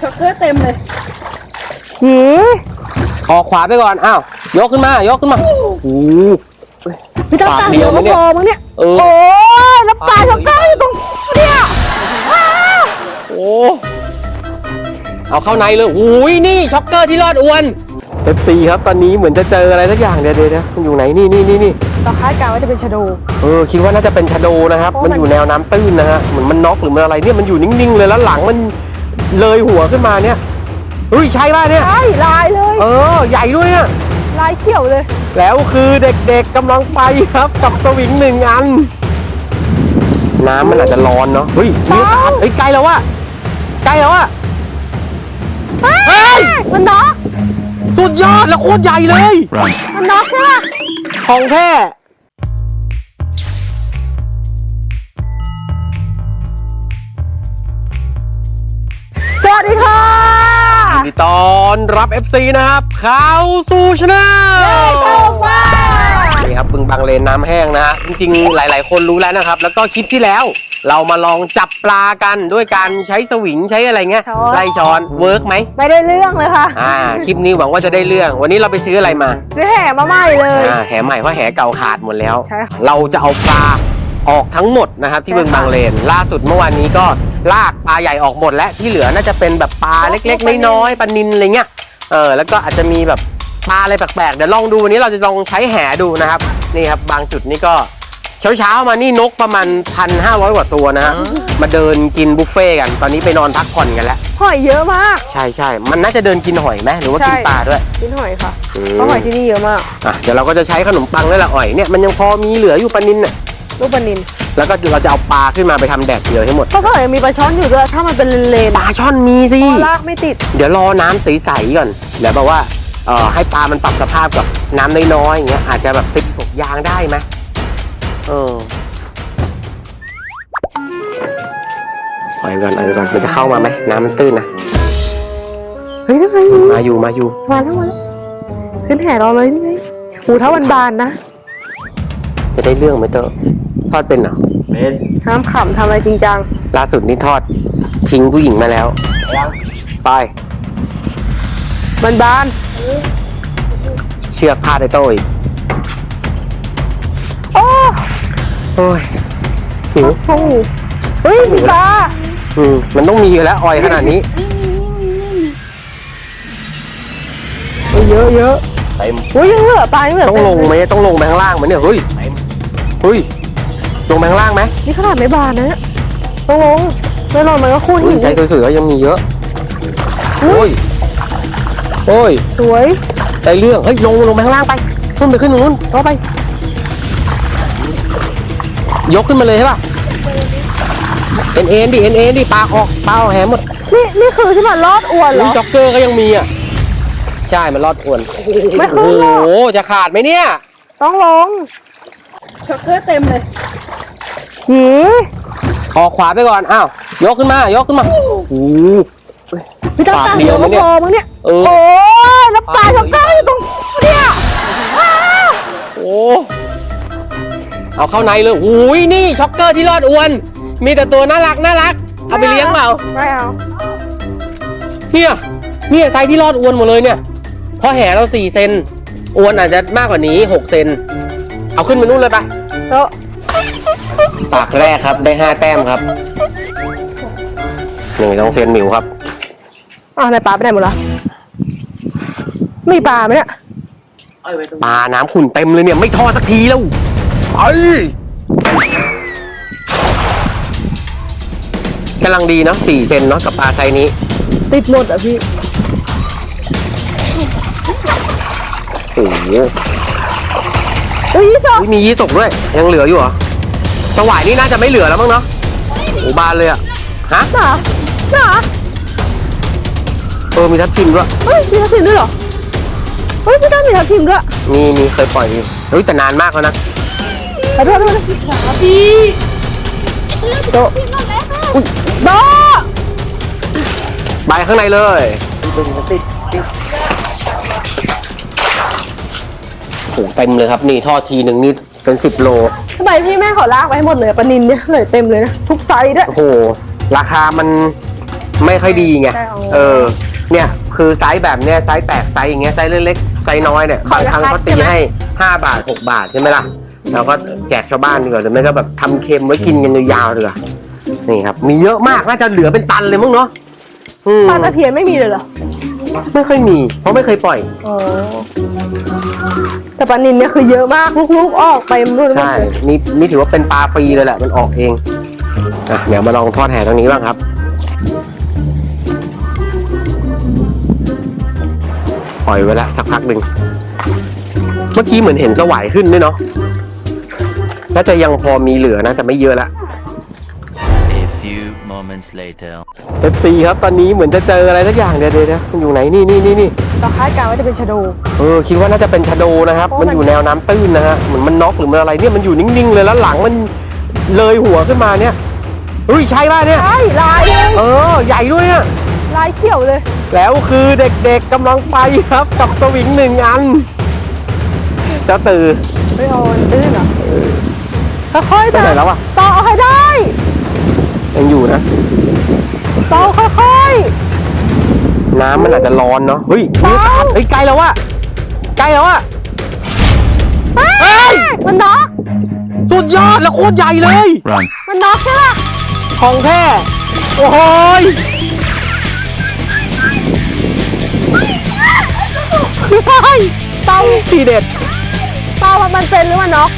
ช็อกเกอร์เต็มเลยหีออกขวาไปก่อน อ้าว ยกขึ้นมา ยกขึ้นมาโอ้โห พี่ต้องปากตามเดีเดียยววมั้ก็ยเนี่ย พอมั้งเนี่ย เออ โอ้ยแล้วปลาช็อกเกอร์อยู่ตรงเนี่ยโอ้เอาเข้าในเลยอุ้ยนี่ช็อกเกอร์ที่รอดอวนเอฟซีครับตอนนี้เหมือนจะเจออะไรสักอย่างเดี๋ยวเดี๋ยวเดี๋ยวมันอยู่ไหนนี่นี่นี่นี่เราคาดการณ์ว่าจะเป็นชะโด เออคิดว่าน่าจะเป็นชะโดนะครับ เพราะมันมันอยู่แนวน้ำตื้นนะฮะเหมือนมันน็อกหรือมันอะไรเนี่ยมันอยู่นิ่งๆเลยแล้วหลังมัน เลยหัวขึ้นมาเนี่ยเฮ้ยใช่ป่ะเนี่ย ใช่ลายเลย เออ ใหญ่ด้วยอะลายเขียวเลย แล้วคือเด็กๆกำลังไปครับ กับสวิงหนึ่งอัน น้ำมันอาจจะร้อนเนาะเฮ้ยมีโอกาสเฮ้ยใกล้แล้วว่ะใกล้แล้วว่ะเฮ้ยมันน็อกสุดยอดแล้วโคตรใหญ่เลย มันน็อกใช่ปะของแท้ วัสดีค่ะยินดีต้อนรับ FC นะครับเข้าสู่ช anel เข้ามานี่ครับบึงบางเลนน้ำแห้งนะฮะจริงๆ หลาย ๆ คนรู้แล้วนะครับ แล้วก็คลิปที่แล้ว เรามาลองจับปลากันด้วยการใช้สวิงใช้อะไรเงี้ยไล่ช้อนเวิร์กไหมไม่ได้เรื่องเลยค่ะอ่าคลิปนี้หวังว่าจะได้เรื่อง วันนี้เราไปซื้ออะไรมาซื้อแห่มาใหม่เลย อ่าแหใหม่เพราะแหเก่าขาดหมดแล้ว ใช่ค่ะ เราจะเอาปลาออกทั้งหมดนะครับที่ใช่บึงค่ะบางเลน ล่าสุดเมื่อวานนี้ก็ ลากปลาใหญ่ออกหมดแล้วที่เหลือน่าจะเป็นแบบปลาพวกเล็กปลานิลๆน้อยๆปลานินอะไรเงี้ยเออแล้วก็อาจจะมีแบบปลาอะไรแปลกๆเดี๋ยวลองดูวันนี้เราจะลองใช้แหดูนะครับนี่ครับบางจุดนี่ก็เช้าๆมานี่นกประมาณพันห้าร้อยกว่าตัวนะฮะมาเดินกินบุฟเฟ่ต์กัน ตอนนี้ไปนอนพักผ่อนกันแล้วหอยเยอะมาก ใช่ใช่มันน่าจะเดินกินหอยไหมหรือว่ากินใช่ปลาด้วย กินหอยค่ะอืมเพราะหอยที่นี่เยอะมากอะเดี๋ยวเราก็จะใช้ขนมปังนี่แหละอ่อยเนี่ยมันยังพอมีเหลืออยู่ปลานินน่ะลูกปลานิน แล้วก็เราจะเอาปลาขึ้นมาไปทำแดดเดียวให้หมด เพราะก็ยังมีปลาช้อนอยู่ด้วยถ้ามันเป็นเลนปลาช่อนมีสิพอลากไม่ติด เดี๋ยวรอน้ำใสๆก่อน เดี๋ยวแบบว่าเอ่อให้ปลามันปรับสภาพกับน้ำน้อยๆอย่างเงี้ยอาจจะแบบติดตกยางได้ไหมเออปล่อยก่อนปล่อยก่อนมันจะเข้ามาไหมน้ำมันตื้นนะเฮ้ยนั่นไงมาอยู่มาอยู่มาแล้วมาแล้วขึ้นแห่รอเลยนี่ไงหูเท่าวันบานนะจะได้เรื่องไหมเตอร์ทอดเป็นเหรอ ห้ามขำทำอะไรจริงจัง ล่าสุดนี่ทอดทิ้งผู้หญิงมาแล้วไปมันบานเชือกพาดไอ้โต้ยโอ้โอ้ยหิวโหเฮ้ยมีปลาอืมมันต้องมีอยู่แล้วออยขนาดนี้ เฮ้ยเยอะเยอะเต็มโอ้ยยังเหลือปลายังเหลือต้องลงไหมต้องลงไปข้างล่างไหมเนี่ยเฮ้ยเฮ้ย ลงไปข้างล่างไหมนี่ขนาดไม่บานนะเนี่ยต้องลงไม่ลงมันก็คูนอุ้หิยนใช้สวยๆก็ยังมีเยอะ โอ้ย โอ้ยสวย ใจเรื่อง เฮ้ยลงลงไปข้างล่างไป ขึ้นไปขึ้นตรงนู้นต่อไป ยกขึ้นมาเลยใช่ป่ะ เอ็นเอ็นดิ เอ็นเอ็นดิปลาออกปลาออกแหมหมด นี่นี่คือที่มันรอดอวนเหรอุ้ยอ จ็อกเกอร์ก็ยังมีอะ ใช่ มันรอดอวน ไม่โอ้ขึ้นหรอก โห จะขาดไหมเนี่ย ต้องลง ช็อกเกอร์เต็มเลย หีออกขวาไปก่อน อ้าว ยกขึ้นมา ยกขึ้นมาโอ้โหพี่ต้องปากตามเดีเดียยววมั้ก็ยเนี่ยพอมั้งเนี่ยเออโอ้ยแล้วปลาช็อกเกอร์อยู่ตรงเนี่ยอ้าโอ้เอาเข้าในเลยอุ้ยนี่ช็อกเกอร์ที่รอดอวน มีแต่ตัวน่ารักน่ารัก เอาไปเลี้ยงเปล่า ไม่เอา เนี่ย เนี่ยไซส์ที่รอดอวนหมดเลยเนี่ย เพราะแห่เราสี่เซน อวนอาจจะมากกว่านี้หกเซน เอาขึ้นมานู่นเลยไปแล้ว ปากแรกครับได้ห้าแต้มครับนี่ต้องเซียนหมิวครับอ้าวไหนปลาไปไหนหมดละมีปลาไหมเนี่ยปลาน้ำขุ่นเต็มเลยเนี่ยไม่ทอดสักทีแล้วไอ้กำลังดีเนาะสี่เซนเนาะกับปลาไซส์นี้ ติดหมดอะพี่โอ้โหเฮ้ยจออุ๊ยมียี่ตกด้วย ยังเหลืออยู่เหรอ สวายนี่น่าจะไม่เหลือแล้วมั้งเนาะโอ้บานเลยอะฮะจ๋าจ๋าเออมีทับทิมด้วยเฮ้ยมีทับทิมด้วยเหรอเฮ้ยพี่ต้นมีทับทิมด้วยมีมีเคยปล่อยเฮ้ยแต่นานมากแล้วนะขอโทษด้วยพี่โตอุ้ยโตใบข้างในเลยโอ้โหเต็มเลยครับนี่ทอดทีหนึ่งนี่ เป็นสิบโล ทำไมพี่แม่ขอลากไว้ให้หมดเลยปลานินเนี่ยเลยเต็มเลยนะ ทุกไซส์ด้วย โอ้โห ราคามันไม่ค่อยดีไง ใช่เอาเออ เนี่ยคือไซส์แบบเนี้ยไซส์แตกไซส์อย่างเงี้ยไซส์เล็กๆไซส์น้อยเนี่ยบางครั้งเขาตีให้ห้าบาทหกบาทใช่ไหมล่ะเราก็แจกชาวบ้านดีกว่าหรือไม่ก็แบบทำเค็มไว้กินกันยาวๆดีกว่านี่ครับ มีเยอะมากน่าจะเหลือเป็นตันเลยมั้งเนาะอืมปลาตะเพียนไม่มีเลยเหรอไม่ค่อยมี เพราะไม่เคยปล่อยอ๋อ แต่ปลานินเนี่ยคือเยอะมากลูกๆออกไปหมดเลยใช่นี่นี่ถือว่าเป็นปลาฟรีเลยแหละมันออกเองอะเดี๋ยวมาลองทอดแห่ตรงนี้บ้างครับปล่อยไว้ละสักพักหนึ่งเมื่อกี้เหมือนเห็นสวายขึ้นด้วยเนาะน่าจะยังพอมีเหลือนะแต่ไม่เยอะละ A few moments later. FC ครับตอนนี้เหมือนจะเจออะไรสักอย่างเดี๋ยวเดี๋ยวเดี๋ยวมันอยู่ไหนนี่นี่นี่นี่ เราคาดการณ์ว่าจะเป็นชะโด เออคิดว่าน่าจะเป็นชะโดนะครับเพราะมันมันอยู่แนวน้ำตื้นนะฮะเหมือนมันน็อกหรือมันอะไรเนี่ยมันอยู่นิ่งๆเลยแล้วหลังมันเลยหัวขึ้นมาเนี่ยเฮ้ยใช่ป่ะเนี่ย ใช่ลายเลยเออ ใหญ่ด้วยอะลายเขียวเลย แล้วคือเด็กๆกำลังไปครับ กับสวิงหนึ่งอันเจ้าตือไม่เอามันตื้นเหรอค่อยๆไปไหนแล้วอะต่อเอาให้ได้ ยังอยู่นะ ต่อค่อย น้ำมันอาจจะร้อนเนาะเฮ้ยมีโอกาสเฮ้ยใกล้แล้วอะใกล้แล้วอะๆเฮ้ยมันน็อกสุดยอดแล้วโคตรใหญ่เลย Run. มันน็อกใช่ปะของแท้โอ้โหยเฮ้ยเต่าทีเด็ดเต่ามันเป็นหรือมันน็อก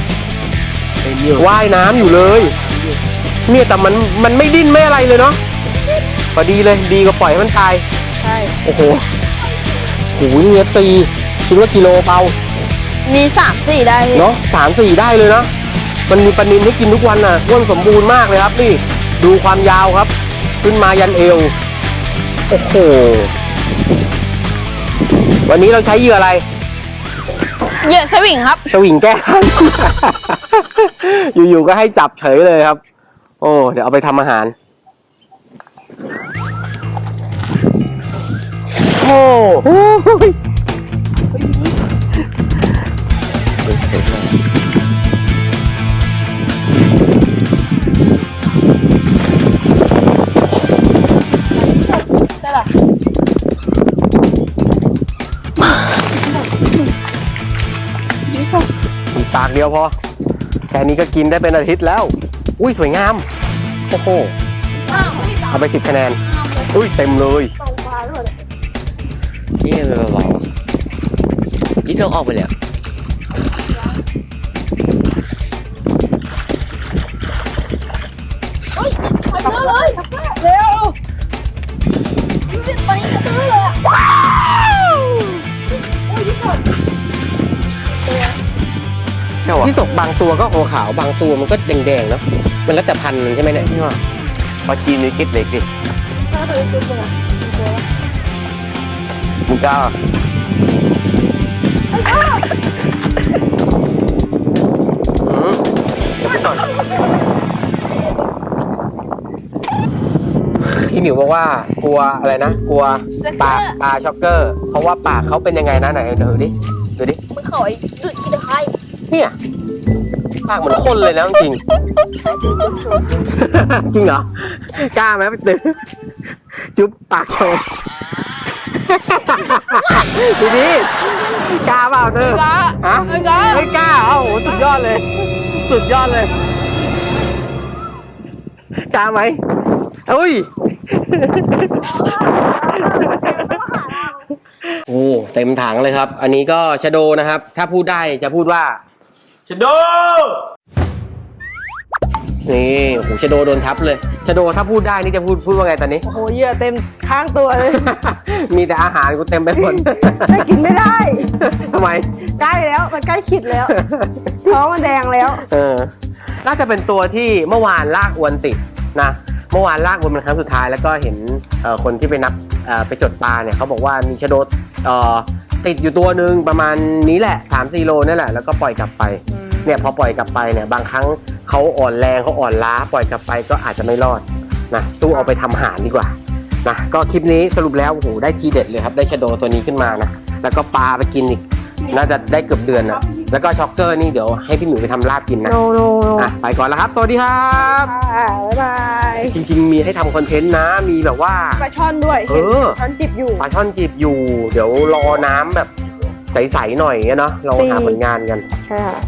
ว่ายน้ำอยู่เลย เนี่ยแต่มันมันไม่ดิ้นไม่อะไรเลยเนาะพอดีเลยดีกว่าปล่อยให้มันตายใช่ โอ้โหโอ้โหเนี่ยตีคิดว่ากิโลเปล่ามีสามสี่ได้เนาะสามสี่ได้เลยนะ มันมีปลานินให้กินทุกวันน่ะอ้วนสมบูรณ์มากเลยครับนี่ ดูความยาวครับ ขึ้นมายันเอว โอ้โห วันนี้เราใช้เหยื่ออะไร เหยื่อสวิงครับ สวิงแก้คัน อยู่ๆก็ให้จับเฉยเลยครับ โอ้ เดี๋ยวเอาไปทำอาหาร โอ้โหเสร็จแล้วอีกปากเดียวพอ แค่นี้ก็กินได้เป็นอาทิตย์แล้ว อุ้ยสวยงาม โอ้โห เอาไปสิบคะแนน อุ้ยเต็มเลย นี่เป็นเบาๆนี่ต้องออกไปแล้วที่ตกบางตัวก็ขาวๆบางตัวมันก็แดงๆเนาะมันแล้วแต่พันธุ์มันใช่ไหมเนี่ยพี่ว่าพอจีนนี่คิดเล็กดิมึงกล้าอืมเดี๋ยว ไปต่อยพี่หมิวบอกว่ากลัวอะไรนะ กลัวปากปลาช็อกเกอร์ เพราะว่าปากเขาเป็นยังไงนะไหนดูดิดูดิมันขอยดุดขี้ตะไคร้เนี่ยปากเหมือนคนเลยนะจริงจริงเหรอกล้าไหมไปตื้อจุ๊บปากโชว์ ดีดีกล้าเปล่าเธอล้าฮะไม่กล้าไม่กล้าเอ้าโหสุดยอดเลย สุดยอดเลยกล้าไหมอุ้ยโอ้เต็มถังเลยครับ อันนี้ก็ชะโดนะครับ ถ้าพูดได้จะพูดว่าชโด นี่โอ้โหชะโดโดนทับเลยชะโดถ้าพูดได้นี่จะพูดพูดว่าไงตอนนี้ โอ้โหเหยื่อเต็มข้างตัวเลย มีแต่อาหารกูเต็มไปหมดแต่กินไม่ได้ทำไมใกล้แล้วมันใกล้ขีดแล้วท้องมันแดงแล้วเออน่าจะเป็นตัวที่เมื่อวานลากอวนติดนะเมื่อวานลากอวนเป็นครั้งสุดท้ายแล้วก็เห็นเอ่อคนที่ไปนับเอ่อไปจดปลาเนี่ยเขาบอกว่ามีชะโดเอ่อ ติดอยู่ตัวหนึ่งประมาณนี้แหละ3ามสี่โลนี่แหละแล้วก็ปล่อยกลับไปเนี่ยพอปล่อยกลับไปเนี่ยบางครั้งเขาอ่อนแรงเขาอ่อนล้าปล่อยกลับไปก็อาจจะไม่รอดนะตู้เอาไปทำอาหารดีกว่านะก็คลิปนี้สรุปแล้วโอ้โหได้ทีเด็ดเลยครับได้ชะโดตัวนี้ขึ้นมานะแล้วก็ปลาไปกินอีกน่าจะได้เกือบเดือนนะ แล้วก็ช็อกเกอร์นี่เดี๋ยวให้พี่หมิวไปทำลาบกินนะโนโนโนอะไปก่อนแล้วครับ สวัสดีครับ อ่าบ๊ายบายจริง ๆ มีให้ทำคอนเทนต์นะ มีแบบว่า ปลาช่อนด้วยเออช้อนจิบอยู่ ปลาช่อนจีบอยู่ เดี๋ยวรอน้ำแบบใสๆหน่อยเงี้ยเนาะเราหาผลงานกัน ใช่ค่ะ